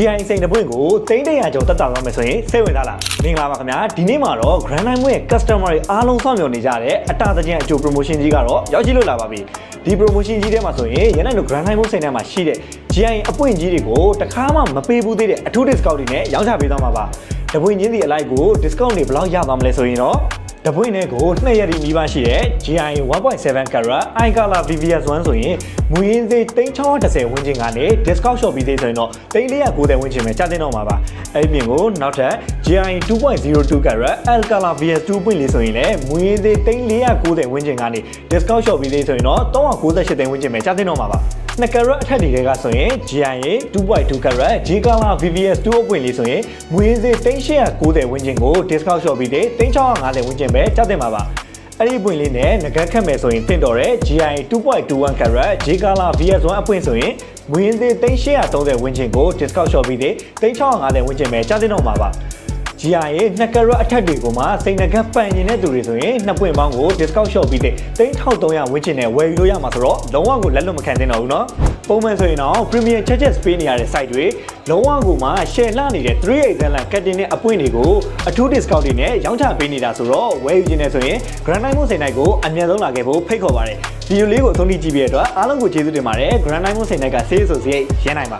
GI စိန်တစ်ပွင့်ကိုတိန်းတရာကျော်တက်တာသွားမယ်ဆိုရင်စိတ်ဝင်စားလားမင်္ဂလာပါခင်ဗျာဒီနေ့မှာတော့ Grand Line ရဲ့ customer တွေအားလုံးစောင့်မျှော်နေကြတဲ့အတာတကျင်အကျိုး promotion ကြီးကတော့ရောက်ရှိလို့လာပါပြီဒီ promotion ကြီးထဲမှာဆိုရင်ရန်နိုင်တို့ Grand Line စိန်ထဲမှာရှိတဲ့ GI အပွင့်ကြီးတွေကိုတခါမှမပေးဘူးသေးတဲ့အထူး discount တွေနဲ့ရောင်းချပေးသွားမှာပါတပွင့်ချင်းစီအလိုက်ကို discount တွေဘယ်လောက်ရပါမလဲဆိုရင်တော့ တပွင့်နဲ့ကိုနှစ်ရက်ဒီမိဘရှိတဲ့ GI 1.7 carat i color VVS1 ဆိုရင်မူရင်းသေး3610ဝန်းကျင်ကနေ discount shop ပြီးသေးဆိုရင်တော့3490ဝန်းကျင်ပဲကျသင့်တော့မှာပါအဲ့ဒီပြင်ကိုနောက်ထပ် GI 2.02 carat L color VS2 ပွင့်လေးဆိုရင်လည်းမူရင်းသေး3490ဝန်းကျင်ကနေ discount shop ပြီးသေးဆိုရင်တော့398သိန်းဝန်းကျင်ပဲကျသင့်တော့မှာပါ 2 carat အထက်တွေကဆိုရင် GI 2.2 carat G color VVS2 အပွင့်လေးဆိုရင်မူရင်းသေး3890ဝန်းကျင်ကို discount shop ပြီးသေး3650ဝန်းကျင်ပဲကျသင့်မှာပါအဲ့ဒီပွင့်လေးနဲ့ငကတ်ခတ်မယ်ဆိုရင်တင့်တော်တဲ့ GI 2.21 carat J color VS1 အပွင့်ဆိုရင်မွေးသေး3830ဝန်းကျင်ကို discount shop ပြီးသေး3650ဝန်းကျင်ပဲကြားသိတော့မှာပါ GI ရဲ့2 carat အထက်တွေကိုမှစိန်ငကတ်ပန်ကျင်တဲ့သူတွေဆိုရင်နှစ်ပွင့်ပေါင်းကို discount shop ပြီးသေး3300ဝန်းကျင်နဲ့ဝယ်ယူလို့ရမှာဆိုတော့လုံးဝကိုလက်လွတ်မခံသင့်တော့ဘူးเนาะပုံမှန်ဆိုရင်တော့ premium charges ပေးနေရတဲ့ site တွေလုံးဝကိုမှ share လှနေတဲ့38 zealand ကတ်တင်တဲ့အပွင့်တွေကိုအထူး discount တွေနဲ့ရောင်းချပေးနေတာဆိုတော့ဝယ်ယူခြင်းနဲ့ဆိုရင် Grand Diamond စိန်တိုင်းကိုအမြန်ဆုံးလာခဲ့ဖို့ဖိတ်ခေါ်ပါတယ်ဗီဒီယိုလေးကိုအဆုံးထိကြည့်ပြီးတဲ့အတွက်အားလုံးကိုကျေးဇူးတင်ပါတယ် Grand Diamond စိန်တိုင်းက sales ဆိုစရိတ်ရင်းနိုင်ပါ